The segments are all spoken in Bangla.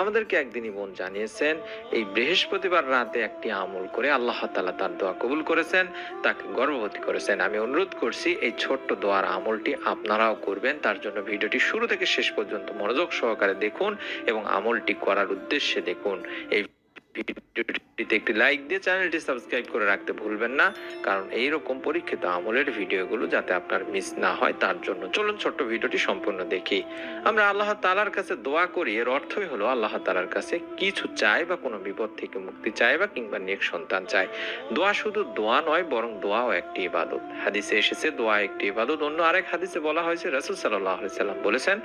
আমাদেরকে একদিনই বোন জানিয়েছেন, এই বৃহস্পতিবার রাতে একটি আমল করে আল্লাহ তালা তার দোয়া কবুল করেছেন, তাকে গর্ভবতী করেছেন। আমি অনুরোধ করছি, এই ছোট্ট দোয়ার আমলটি আপনারাও করবেন, তার জন্য ভিডিওটি শুরু থেকে শেষ পর্যন্ত মনোযোগ সহকারে দেখুন এবং আমলটি করার উদ্দেশ্যে দেখুন। এই ভিডিওটিতে একটি লাইক দিয়ে চ্যানেলটি সাবস্ক্রাইব করে রাখতে ভুলবেন না, কারণ এই রকম পরীক্ষিত আমলের ভিডিওগুলো যাতে আপনার মিস না হয়, তার জন্য চলুন ছোট্ট ভিডিওটি সম্পূর্ণ দেখি। আমরা আল্লাহ তালার কাছে দোয়া করি, এর অর্থই হলো আল্লাহ তালার কাছে কিছু চাই বা কোনো বিপদ থেকে মুক্তি চাই বা কিংবা নেক সন্তান চাই দোয়া শুধু দোয়া নয়, বরং দোয়াও একটি ইবাদত। হাদিসে এসেছে, দোয়া একটি ইবাদত। অন্য আরেক হাদিসে বলা হয়েছে, রাসুল সাল্লাহ সাল্লাম বলেছেন,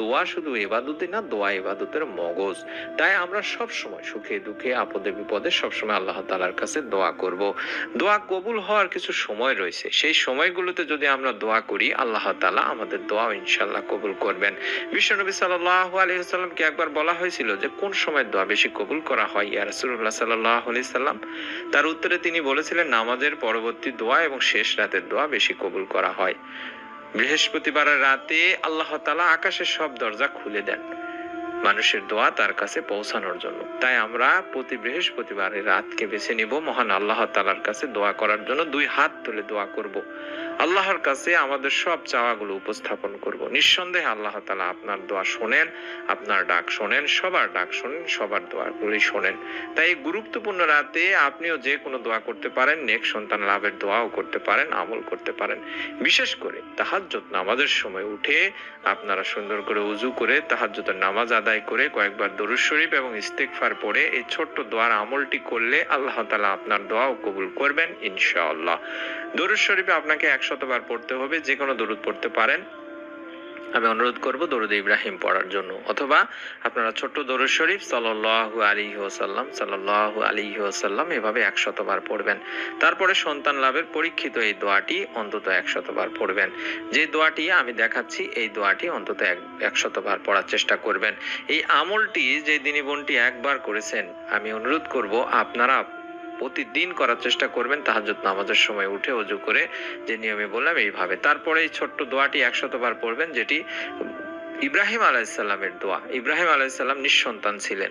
দোয়া শুধু ইবাদতই না, দোয়া ইবাদতের মগজ। তাই আমরা সব সময় সুখে, দুঃখে আপদে, বিপদে সবসময় আল্লাহ তালার কাছে দোয়া করব। দোয়া কবুল হওয়ার কিছু সময় রয়েছে। সেই সময়গুলোতে যদি আমরা দোয়া করি, আল্লাহ তালা আমাদের দোয়া ইনশাল্লাহ কবুল করবেন। বিশ্বনবী সাল্লাহ আলহিহাল্লামকে একবার বলা হয়েছিল যে, কোন সময় দোয়া বেশি কবুল করা হয়? ইয়া রাসুল্লাহ সাল্লাহ আলি সাল্লাম তার উত্তরে তিনি বলেছিলেন, নামাজের পরবর্তী দোয়া এবং শেষ রাতের দোয়া বেশি কবুল করা হয়। বৃহস্পতিবারের রাতে আল্লাহ তালা আকাশের সব দরজা খুলে দেন। মানুষের দোয়া তার কাছে পৌঁছানোর জন্য। তাই আমরা প্রতি বৃহস্পতিবারের রাতকে বেছে নিব। মহান আল্লাহ তালার কাছে দোয়া করার জন্য দুই হাত তুলে দোয়া করব। আল্লাহর কাছে আমাদের সব চাওয়াগুলো উপস্থাপন করব। নিঃসন্দেহে আল্লাহ তালা আপনার দোয়া শোনেন, আপনার ডাক শোনেন, সবার ডাক শোনেন, সবার দোয়াগুলি শোনেন। তাই এই গুরুত্বপূর্ণ রাতে আপনিও যে কোনো দোয়া করতে পারেন, নেক সন্তান লাভের দোয়াও করতে পারেন, আমল করতে পারেন। বিশেষ করে তাহাজ্জত নামাজের সময় উঠে আপনারা সুন্দর করে উজু করে তাহাজ্জুদের নামাজ আদায় করে কয়েকবার দরুদ শরীফ এবং ইস্তেগফার পড়ে এই ছোট্ট দোয়ার আমলটি করলে আল্লাহ তালা আপনার দোয়াও কবুল করবেন ইনশাআল্লাহ। দরুদ শরীফে আপনাকে একশতবার পড়তে হবে যে কোনো দরুদ পড়তে পারেন। আমি অনুরোধ করব দরুদ ইব্রাহিম পড়ার জন্য। অথবা আপনারা ছোট্ট দরুদ শরীফ সাল্লাল্লাহু আলাইহি ওয়াসাল্লাম, সাল্লাল্লাহু আলাইহি ওয়াসাল্লাম এভাবে একশতবার পড়বেন। তারপরে সন্তান লাভের পরীক্ষিত এই দোয়াটি অন্তত একশতবার পড়বেন। যে দোয়াটি আমি দেখাচ্ছি, এই দোয়াটি অন্তত এক, একশতবার পড়ার চেষ্টা করবেন। এই আমলটি যে দিনী বোনটি একবার করেছেন, আমি অনুরোধ করব আপনারা প্রতিদিন করার চেষ্টা করবেন তাহাজ্জুদ নামাজের সময় উঠে অজু করে, যে নিয়মে বললাম এইভাবে। তারপরে এই ছোট্ট দোয়াটি একশতবার পড়বেন, যেটি ইব্রাহিম আলাইসাল্লামের দোয়া। ইব্রাহিম আলাইসাল্লাম নিঃসন্তান ছিলেন।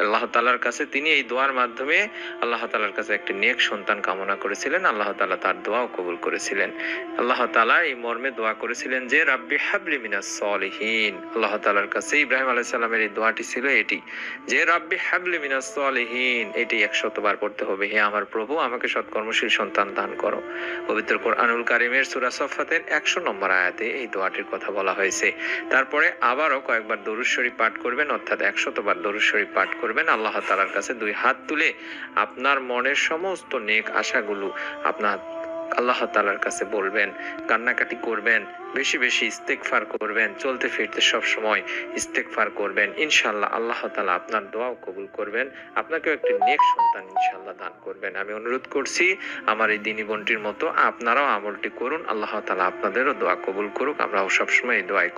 আল্লাহ তালার কাছে তিনি এই দোয়ার মাধ্যমে আল্লাহ তালার কাছে একটি নেক সন্তান কামনা করেছিলেন। আল্লাহ তালা তার দোয়াও কবুল করেছিলেন। আল্লাহ তালা এই মর্মে দোয়া করেছিলেন যে, রাব্বি হাবলি মিনাস সলিহীন। আল্লাহ তালার কাছে ইব্রাহিম আলাইসাল্লামের এই দোয়াটি ছিল এটি, যে, রাব্বি হাবলি মিনাস সলিহীন। এটি একশতবার পড়তে হবে। হে আমার প্রভু, আমাকে সৎকর্মশীল সন্তান দান করো। পবিত্র কোরআনুল কারিমের সুরা সফাতের একশো নম্বর আয়াতে এই দোয়াটির কথা বলা হয়েছে। তারপরে আবারও কয়েকবার দরুদ শরীফ পাঠ করবেন, অর্থাৎ একশতবার দরুদ শরীফ পাঠ করবেন। আল্লাহ তালার কাছে দুই হাত তুলে আপনার মনের সমস্ত নেক আশাগুলো আপনার আল্লাহ তালার কাছে বলবেন, কান্নাকাটি করবেন, বেশি বেশি ইস্তেকফার করবেন, চলতে ফিরতে সব সময় ইস্তেকফার করবেন। ইনশাল্লাহ আল্লাহ তালা আপনার দোয়াও কবুল করবেন, আপনাকেও একটি নেক সন্তান ইনশাল্লাহ দান করবেন। আমি অনুরোধ করছি, আমার এই দিনী বোনটির মতো আপনারাও আমলটি করুন, আল্লাহ তালা আপনাদেরও দোয়া কবুল করুক, আমরাও সবসময় এই দোয়াই